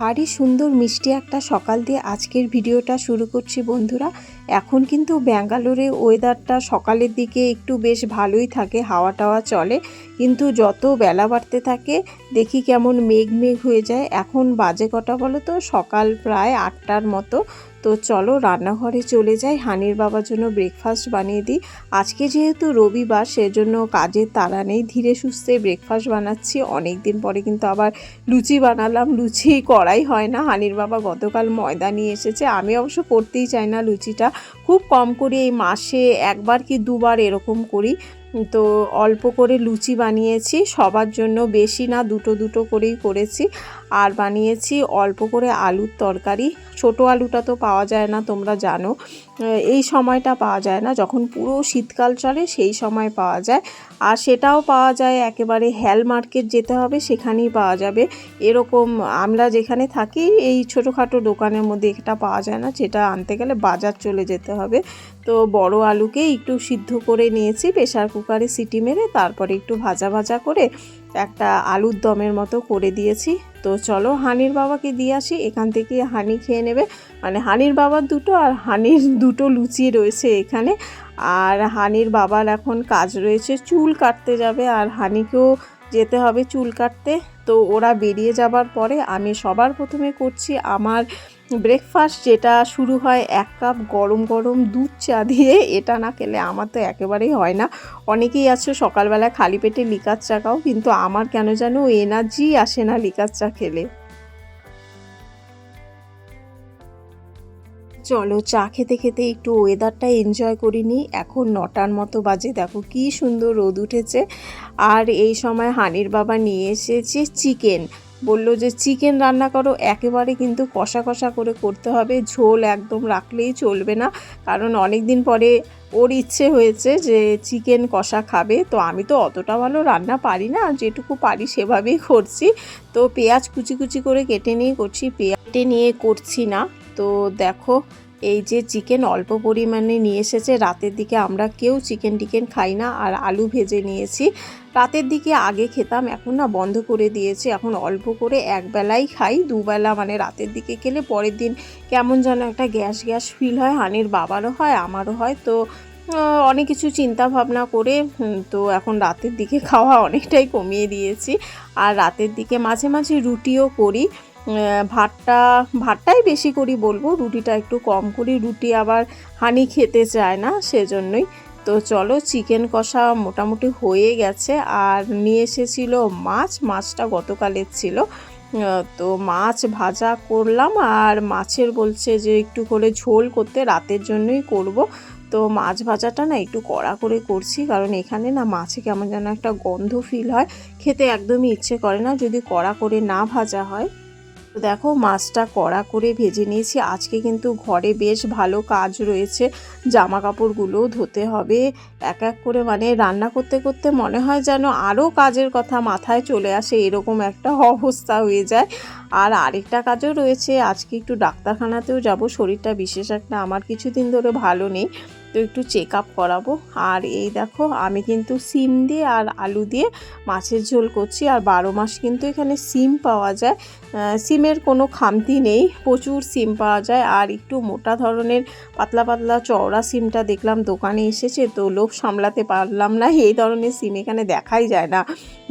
ভারী সুন্দর মিষ্টি একটা সকাল দিয়ে আজকের ভিডিওটা শুরু করছি বন্ধুরা। এখন কিন্তু ব্যাঙ্গালোরে ওয়েদারটা সকালের দিকে একটু বেশ ভালোই থাকে হাওয়া টাওয়া চলে। কিন্তু যত বেলা বাড়তে থাকে, দেখি কেমন মেঘ মেঘ হয়ে যায়। এখন বাজে কটা বলো তো সকাল প্রায় আটটার মতো। তো চলো রান্নাঘরে চলে যাই। হানির বাবার জন্য ব্রেকফাস্ট বানিয়ে দিই। আজকে যেহেতু রবিবার, সেজন্য কাজের তাড়া নেই। ধীরে সুস্থে ব্রেকফাস্ট বানাচ্ছি। অনেক দিন পরে কিন্তু আবার লুচি বানালাম। লুচি করাই হয় না। হানির বাবা গতকাল ময়দা নিয়ে এসেছে। আমি অবশ্য করতেই চাই না লুচিটা। খুব কম করি এই মাসে একবার কি দুবার এরকম করি। তো অল্প করে লুচি বানিয়েছি, সবার জন্য বেশি না, দুটো দুটো করেই করেছি। আর বানিয়েছি অল্প করে আলুর তরকারি। ছোট আলুটা তো পাওয়া যায় না, তোমরা জানো। এই সময়টা পাওয়া যায় না, যখন পুরো শীতকাল চলে সেই সময় পাওয়া যায়। আর সেটাও পাওয়া যায়, একেবারে হ্যাল মার্কেট যেতে হবে, সেখানেই পাওয়া যাবে। এরকম আমরা যেখানে থাকি, এই ছোটোখাটো দোকানের মধ্যে এটা পাওয়া যায় না সেটা আনতে গেলে বাজার চলে যেতে হবে। তো বড় আলুকে একটু সিদ্ধ করে নিয়েছি প্রেশার কুকারে সিটি মেরে তারপরে একটু ভাজা ভাজা করে একটা আলুর দমের মতো করে দিয়েছি। তো চলো হানির বাবাকে দিয়ে আসি, এখান থেকে হানি খেয়ে নেবে। মানে হানির বাবার দুটো আর হানির দুটো লুচি রয়েছে এখানে। আর হানির বাবার এখন কাজ রয়েছে, চুল কাটতে যাবে আর হানিকেও যেতে হবে চুল কাটতে। তো ওরা বেরিয়ে যাবার পরে আমি সবার প্রথমে করছি আমার ব্রেকফাস্ট যেটা শুরু হয় এক কাপ গরম গরম দুধ চা দিয়ে, এটা না খেলে আমার তো একেবারেই হয় না। অনেকেই আছে সকালবেলা খালি পেটে লিকার চা খাও, কিন্তু আমার কেন যেন এনার্জি আসে না লিকার চা খেলে। চলো চা খেতে খেতে একটু ওয়েদারটা এনজয় করি নি এখন নটার মতো বাজে, দেখো কি সুন্দর রোদ উঠেছে। আর এই সময় হানির বাবা নিয়ে এসেছে চিকেন বলল যে, চিকেন রান্না করো, একেবারে কিন্তু কষা কষা করে করতে হবে। ঝোল একদম রাখলেই চলবে না। কারণ অনেক দিন পরে ওর ইচ্ছে হয়েছে যে, চিকেন কষা খাবে। তো আমি তো অতটা ভালো রান্না পারি না। যেটুকু পারি সেভাবেই করছি। তো পেঁয়াজ কুচি কুচি করে কেটে নিয়ে করছি। পেঁয়াজ কেটে নিয়ে করছি না। তো দেখো এই যে চিকেন অল্প পরিমাণে নিয়ে এসেছে, রাতের দিকে আমরা কেউ চিকেন টিকেন খাই না আর আলু ভেজে নিয়েছি। রাতের দিকে আগে খেতাম, এখন না বন্ধ করে দিয়েছি। এখন অল্প করে একবেলাই খাই দুবেলা মানে রাতের দিকে খেলে পরের দিন কেমন যেন একটা গ্যাস গ্যাস ফিল হয়, হানির বাবারও হয়, আমারও হয়। তো অনেক কিছু চিন্তা ভাবনা করে তো এখন রাতের দিকে খাওয়া অনেকটাই কমিয়ে দিয়েছি। আর রাতের দিকে মাঝে মাঝে রুটিও করি। ভাতটা, ভাতটাই বেশি করি বলব, রুটিটা একটু কম করি, রুটি আবার হানি খেতে চায় না, সেজন্যই। তো চলো, চিকেন কষা মোটামুটি হয়ে গেছে, আর নিয়ে এসেছিল মাছ, মাছটা গতকালের ছিল। তো মাছ ভাজা করলাম, আর মাছের বলছে যে একটু করে ঝোল করতে, রাতের জন্যই করব। তো মাছ ভাজাটা না একটু কড়া করে করছি, কারণ এখানে না মাছে কেমন যেন একটা গন্ধ ফিল হয়। খেতে একদমই ইচ্ছে করে না, যদি কড়া করে না ভাজা হয়। তো দেখো মাছটা কড়া করে ভেজে নিয়েছি। আজকে কিন্তু ঘরে বেশ ভালো কাজ রয়েছে। জামা কাপড়গুলোও ধুতে হবে। এক এক করে মানে রান্না করতে করতে মনে হয় যেন আরও কাজের কথা মাথায় চলে আসে। এরকম একটা অবস্থা হয়ে যায়। আর আরেকটা কাজও রয়েছে। আজকে একটু ডাক্তারখানাতেও যাব। শরীরটা বিশেষ একটা আমার কিছুদিন ধরে ভালো নেই। তো একটু চেক আপ করাবো। আর এই দেখো, আমি কিন্তু সিম দিয়ে আর আলু দিয়ে মাছের ঝোল করছি। আর বারো মাস কিন্তু এখানে সিম পাওয়া যায়। সিমের কোনো খামতি নেই, প্রচুর সিম পাওয়া যায়। আর একটু মোটা ধরনের পাতলা পাতলা চওড়া সিমটা দেখলাম দোকানে এসেছে, তো লোভ সামলাতে পারলাম না। এই ধরনের সিম এখানে দেখাই যায় না।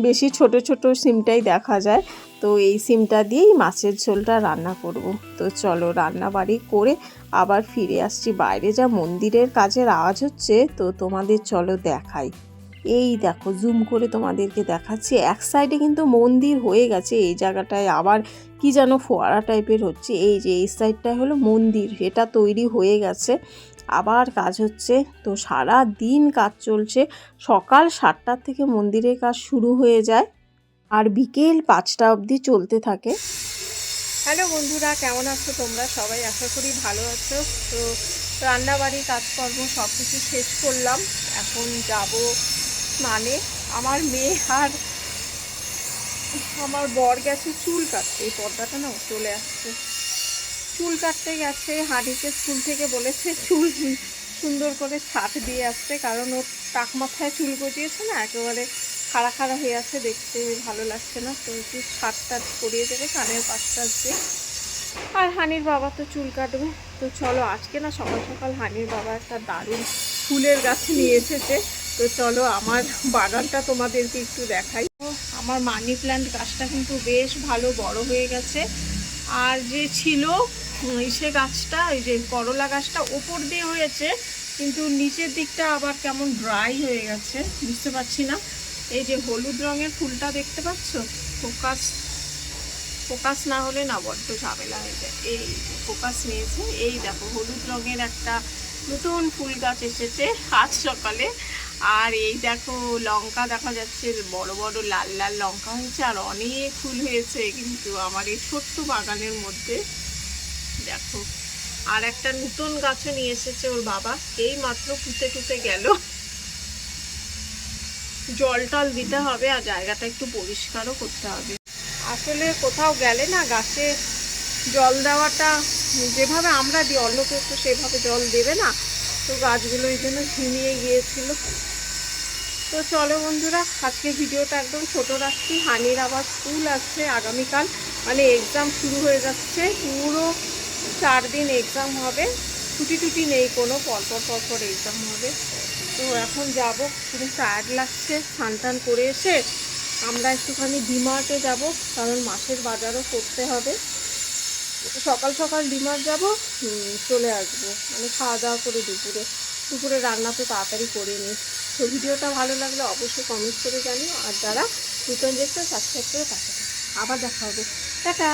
বেশি ছোট ছোট সিমটাই দেখা যায়। তো এই সিমটা দিয়েই মাছের ঝোলটা রান্না করব। তো চলো রান্না বাড়ি করে আবার ফিরে আসছি। বাইরে যা মন্দিরের কাজের আওয়াজ হচ্ছে, তো তোমাদের চলো দেখাই। এই দেখো জুম করে তোমাদেরকে দেখাচ্ছি। এক সাইডে কিন্তু মন্দির হয়ে গেছে, এই জায়গাটায় আবার কি যেন ফোয়ারা টাইপের হচ্ছে। এই যে এই সাইডটায় হলো মন্দির, এটা তৈরি হয়ে গেছে। আবার কাজ হচ্ছে, তো সারা দিন কাজ চলছে। সকাল সাতটার থেকে মন্দিরের কাজ শুরু হয়ে যায়। আর বিকেল পাঁচটা অবধি চলতে থাকে। হ্যালো বন্ধুরা, কেমন আছো তোমরা? সবাই আশা করি ভালো আছো। তো রান্নাবাড়ি, কাজকর্ম সব কিছু শেষ করলাম। এখন যাব স্নানে। আমার মেয়ে আর আমার বর গেছে চুল কাটতে। এই পর্দাটা না চলে আসছে। চুল কাটতে গেছে। হাঁড়িতে স্কুল থেকে বলেছে চুল সুন্দর করে ছাট দিয়ে আসতে, কারণ ওর টাক মাথায় চুল গজিয়েছে না, একেবারে খাড়া খাড়া হয়ে আছে, দেখতে ভালো লাগছে না। তো একটু ছাট টাট করিয়ে দেবে, কানের পাশটা আছে আর হানির বাবা তো চুল কাটবে। তো চলো, আজকে না সকাল সকাল হানির বাবা একটা দারুণ ফুলের গাছ নিয়ে এসেছে। তো চলো, আমার বাগানটা তোমাদেরকে একটু দেখাই। আমার মানি প্ল্যান্ট গাছটা কিন্তু বেশ ভালো বড় হয়ে গেছে। আর যে ছিল ইসে গাছটা ওই যে করলা গাছটা ওপর দিয়ে হয়েছে। কিন্তু নিচের দিকটা আবার কেমন ড্রাই হয়ে গেছে, বুঝতে পারছি না। এই যে হলুদ রঙের ফুলটা দেখতে পাচ্ছ? ফোকাস ফোকাস না হলে না, বড্ড ঝামেলা হয়ে যায়। এই ফোকাস নিয়েছে, এই দেখো হলুদ রঙের একটা নতুন ফুল গাছ এসেছে আজ সকালে। আর এই দেখো লঙ্কা দেখা যাচ্ছে, বড় বড় লাল লাল লঙ্কা হয়েছে, আর অনেক ফুল হয়েছে কিন্তু আমার এই ছোট্ট বাগানের মধ্যে। দেখো, আর একটা নতুন গাছও নিয়ে এসেছে ওর বাবা, এই মাত্র পুঁতে টুতে গেল। জল টল দিতে হবে আর জায়গাটা একটু পরিষ্কারও করতে হবে। আসলে কোথাও গেলে না গাছে জল দেওয়াটা, যেভাবে আমরা দিই, অন্য কেউ তো সেভাবে জল দেবে না। তো গাছগুলো এই জন্য ঝিমিয়ে গিয়েছিল। তো চলো বন্ধুরা আজকে ভিডিওটা একদম ছোট রাখছি। হানির আবার স্কুল আছে আগামীকাল। মানে এক্সাম শুরু হয়ে যাচ্ছে। পুরো চার দিন এক্সাম হবে। ছুটি টুটি নেই কোনো, পরপর পরপর এক্সাম হবে। তো এখন যাব খুব টায়ার্ড লাগছে স্নান টান করে এসে আমরা একটুখানি ডিমার্টে যাব, কারণ মাসের বাজারও করতে হবে। সকাল সকাল ডিমার্ট যাব চলে আসব। মানে খাওয়া দাওয়া করে দুপুরে। দুপুরে রান্না তো তাড়াতাড়ি করে নিই। তো ভিডিওটা ভালো লাগলে অবশ্যই কমেন্ট করে জানিও। আর যারা নতুন দেখতে সাবস্ক্রাইব করে পাশে আবার দেখা হবে। টাটা!